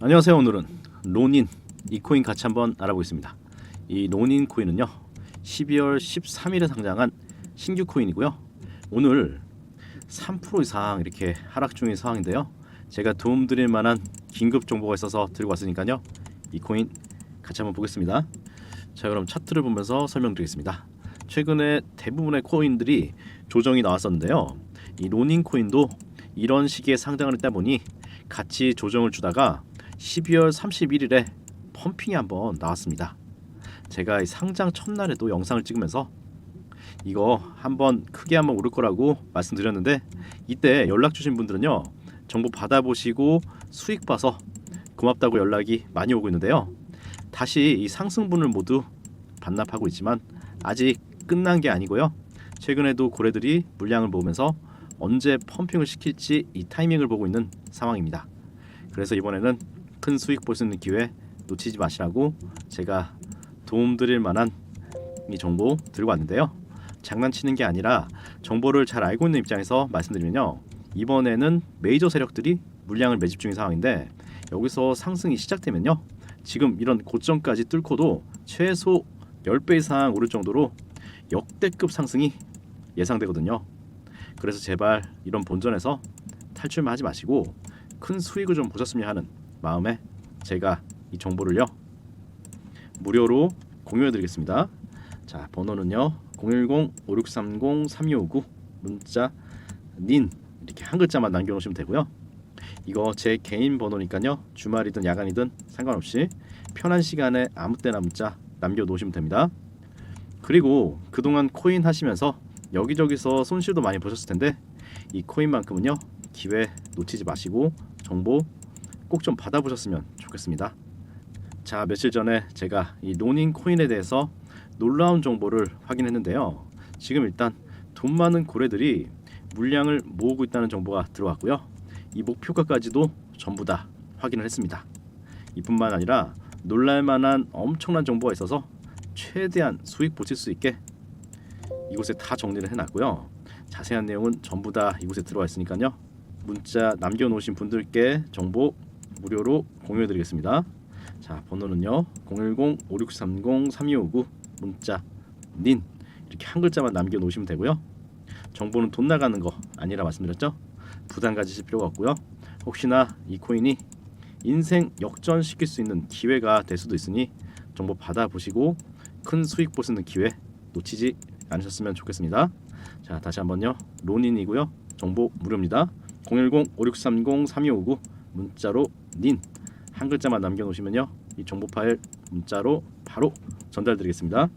안녕하세요. 오늘은 로닌 이 코인 같이 한번 알아보겠습니다. 이 로닌 코인은요. 12월 13일에 상장한 신규 코인이고요. 오늘 3% 이상 이렇게 하락 중인 상황인데요. 제가 도움드릴 만한 긴급 정보가 있어서 들고 왔으니까요. 이 코인 같이 한번 보겠습니다. 자, 그럼 차트를 보면서 설명드리겠습니다. 최근에 대부분의 코인들이 조정이 나왔었는데요. 이 로닌 코인도 이런 시기에 상장을 했다 보니 같이 조정을 주다가 12월 31일에 펌핑이 한번 나왔습니다. 제가 이 상장 첫날에도 영상을 찍으면서 이거 한번 크게 한번 오를 거라고 말씀드렸는데 이때 연락 주신 분들은요 정보 받아보시고 수익 봐서 고맙다고 연락이 많이 오고 있는데요. 다시 이 상승분을 모두 반납하고 있지만 아직 끝난 게 아니고요. 최근에도 고래들이 물량을 모으면서 언제 펌핑을 시킬지 이 타이밍을 보고 있는 상황입니다. 그래서 이번에는 큰 수익 볼 수 있는 기회 놓치지 마시라고 제가 도움드릴 만한 이 정보 들고 왔는데요. 장난치는 게 아니라 정보를 잘 알고 있는 입장에서 말씀드리면요. 이번에는 메이저 세력들이 물량을 매집 중인 상황인데 여기서 상승이 시작되면요. 지금 이런 고점까지 뚫고도 최소 10배 이상 오를 정도로 역대급 상승이 예상되거든요. 그래서 제발 이런 본전에서 탈출만 하지 마시고 큰 수익을 좀 보셨으면 하는 마음에 제가 이 정보를요 무료로 공유해드리겠습니다. 자 번호는요 010-5630-3259 문자 닌 이렇게 한 글자만 남겨놓으시면 되고요. 이거 제 개인 번호니까요 주말이든 야간이든 상관없이 편한 시간에 아무 때나 문자 남겨놓으시면 됩니다. 그리고 그동안 코인 하시면서 여기저기서 손실도 많이 보셨을 텐데 이 코인만큼은요 기회 놓치지 마시고 정보 꼭 좀 받아보셨으면 좋겠습니다. 자 며칠 전에 제가 이 로닝 코인에 대해서 놀라운 정보를 확인했는데요. 지금 일단 돈 많은 고래들이 물량을 모으고 있다는 정보가 들어왔고요. 이 목표가까지도 전부 다 확인을 했습니다. 이뿐만 아니라 놀랄만한 엄청난 정보가 있어서 최대한 수익 보실 수 있게 이곳에 다 정리를 해놨고요. 자세한 내용은 전부 다 이곳에 들어와 있으니까요. 문자 남겨놓으신 분들께 정보 무료로 공유해 드리겠습니다. 자 번호는요 010-5630-3259 문자 닌 이렇게 한 글자만 남겨 놓으시면 되고요. 정보는 돈 나가는 거 아니라 말씀드렸죠. 부담 가지실 필요가 없고요. 혹시나 이 코인이 인생 역전시킬 수 있는 기회가 될 수도 있으니 정보 받아보시고 큰 수익 볼 수 있는 기회 놓치지 않으셨으면 좋겠습니다. 자 다시 한번요 론인이고요 정보 무료입니다. 010-5630-3259 문자로 닌 한 글자만 남겨놓으시면요 이 정보 파일 문자로 바로 전달드리겠습니다.